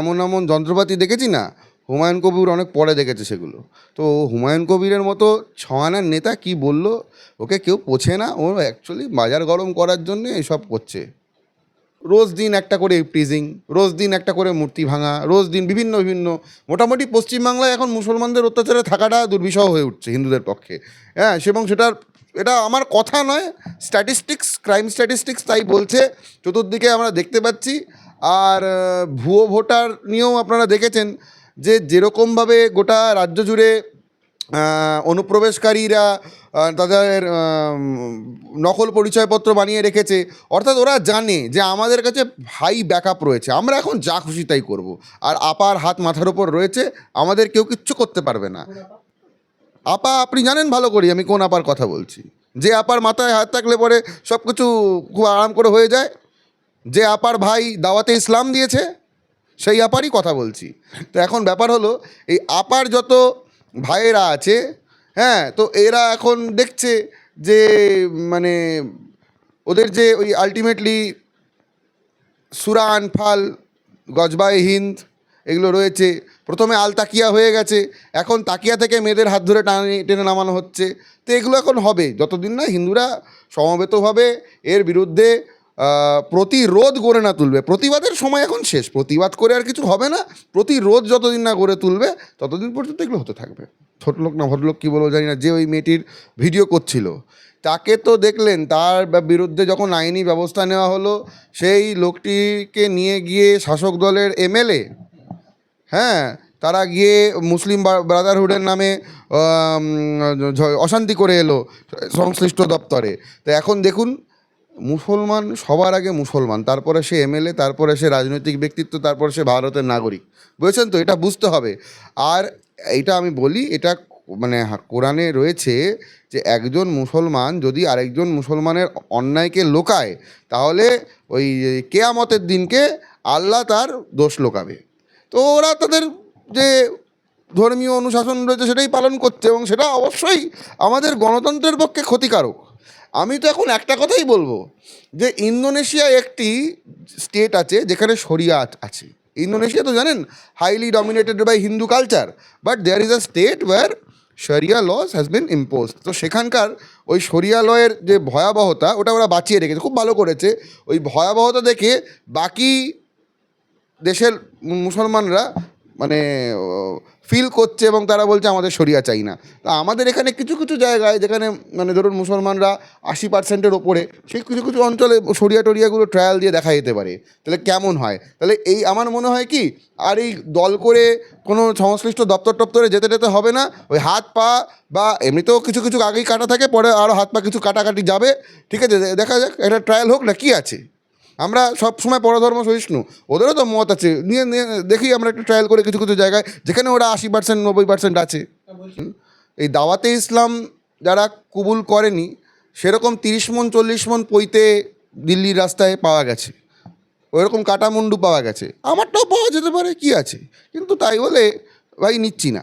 এমন এমন যন্ত্রপাতি দেখেছি না, হুমায়ুন কবির অনেক পরে দেখেছে সেগুলো। তো হুমায়ুন কবিরের মতো ছয়ানার নেতা কি বলল, ওকে কেউ পোছে না, ও অ্যাকচুয়ালি বাজার গরম করার জন্য এসব করছে। রোজ দিন একটা করে প্রিজিং রোজ দিন একটা করে মূর্তি ভাঙা, রোজ দিন বিভিন্ন বিভিন্ন, মোটামুটি পশ্চিমবাংলায় এখন মুসলমানদের অত্যাচারে থাকাটা দুর্বিষহ হয়ে উঠছে হিন্দুদের পক্ষে। হ্যাঁ এবং সেটার, এটা আমার কথা নয় স্ট্যাটিস্টিক্স ক্রাইম স্ট্যাটিস্টিক্স তাই বলছে, চতুর্দিকে আমরা দেখতে পাচ্ছি আর ভুয়ো ভোটার নিয়েও আপনারা দেখেছেন যে যেরকমভাবে গোটা রাজ্য জুড়ে অনুপ্রবেশকারীরা তাদের নকল পরিচয়পত্র বানিয়ে রেখেছে, অর্থাৎ ওরা জানে যে আমাদের কাছে ভাই ব্যাকআপ রয়েছে। আমরা এখন যা খুশি তাই করব। আর আপার হাত মাথার ওপর রয়েছে, আমাদের কেউ কিচ্ছু করতে পারবে না। আপা, আপনি জানেন ভালো করি, আমি কোন আপার কথা বলছি। যে আপার মাথায় হাত থাকলে পরে সব কিছু খুব আরাম করে হয়ে যায়। যে আপার ভাই দাওয়াতে ইসলাম দিয়েছে, সেই আপারই কথা বলছি। তো এখন ব্যাপার হলো, এই আপার যত ভাইয়েরা আছে হ্যাঁ তো এরা এখন দেখছে যে মানে ওদের যে ওই আলটিমেটলি সুরা আনফাল গজবাই হিন্দ, এগুলো রয়েছে। প্রথমে আল তাকিয়া হয়ে গেছে, এখন তাকিয়া থেকে মেয়েদের হাত ধরে টানে, টেনে নামানো হচ্ছে। তো এগুলো এখন হবে, যতদিন না হিন্দুরা সমবেতভাবে এর বিরুদ্ধে প্রতিরোধ গড়ে না তুলবে। প্রতিবাদের সময় এখন শেষ। প্রতিবাদ করে আর কিছু হবে না। প্রতিরোধ যতদিন না গড়ে তুলবে, ততদিন পর্যন্ত এগুলো হতে থাকবে। ছোট লোক না ভদ্রলোক কী বলব জানি না, যে ওই মেয়েটির ভিডিও করছিল। তাকে তো দেখলেন, তার বিরুদ্ধে যখন আইনি ব্যবস্থা নেওয়া হলো, সেই লোকটিকে নিয়ে গিয়ে শাসক দলের এমএলএ হ্যাঁ তারা গিয়ে মুসলিম ব্রাদারহুডের নামে অশান্তি করে এলো সংশ্লিষ্ট দপ্তরে। তো এখন দেখুন মুসলমান, সবার আগে মুসলমান, তারপরে সে এমএলএ তারপরে সে রাজনৈতিক ব্যক্তিত্ব, তারপরে সে ভারতের নাগরিক। বুঝেছেন তো? এটা বুঝতে হবে। আর এটা আমি বলি, এটা মানে কোরআনে রয়েছে যে একজন মুসলমান যদি আরেকজন মুসলমানের অন্যায়কে লোকায়, তাহলে ওই কেয়ামতের দিনকে আল্লাহ তার দোষ লোকাবে। তো ওরা তাদের যে ধর্মীয় অনুশাসন রয়েছে, সেটাই পালন করছে এবং সেটা অবশ্যই আমাদের গণতন্ত্রের পক্ষে ক্ষতিকারক। আমি তো এখন একটা কথাই বলব যে ইন্দোনেশিয়া একটি স্টেট আছে যেখানে শরিয়া আ- আছে। ইন্দোনেশিয়া তো জানেন highly dominated by Hindu culture but there is a state where sharia laws has been impose তো সেখানকার ওই শরিয়া লয়ের যে ভয়াবহতা, ওটা ওরা বাঁচিয়ে রেখেছে, খুব ভালো করেছে। ওই ভয়াবহতা দেখে বাকি দেশের মুসলমানরা মানে ফিল করছে এবং তারা বলছে আমাদের শরিয়া চাই না। তা আমাদের এখানে কিছু কিছু জায়গায় যেখানে মানে ধরুন মুসলমানরা আশি পার্সেন্টের ওপরে, সেই কিছু কিছু অঞ্চলে শরিয়া টরিয়াগুলো ট্রায়াল দিয়ে দেখা যেতে পারে। তাহলে কেমন হয়? তাহলে এই আমার মনে হয় কি, আর এই দল করে কোনো সংশ্লিষ্ট দপ্তর টপ্তরে যেতে যেতে হবে না। ওই হাত পা বা এমনিতেও কিছু কিছু আগেই কাটা থাকে, পরে আরও হাত পা কিছু কাটাকাটি যাবে। ঠিক আছে, দেখা যাক এটা ট্রায়াল হোক না, কী আছে? আমরা সব সময় পরধর্ম সহিষ্ণু। ওদেরও তো মত আছে। নিয়ে নিয়ে দেখি আমরা একটু ট্রায়াল করে কিছু কিছু জায়গায়, যেখানে ওরা আশি পার্সেন্ট নব্বই পার্সেন্ট আছে। এই দাওয়াতে ইসলাম যারা কবুল করেনি, সেরকম তিরিশ মন, চল্লিশ মন পইতে দিল্লির রাস্তায় পাওয়া গেছে। ওইরকম কাটা মুন্ডু পাওয়া গেছে। আমারটাও পাওয়া যেতে পারে, কি আছে? কিন্তু তাই বলে ভাই নিচ্ছি না।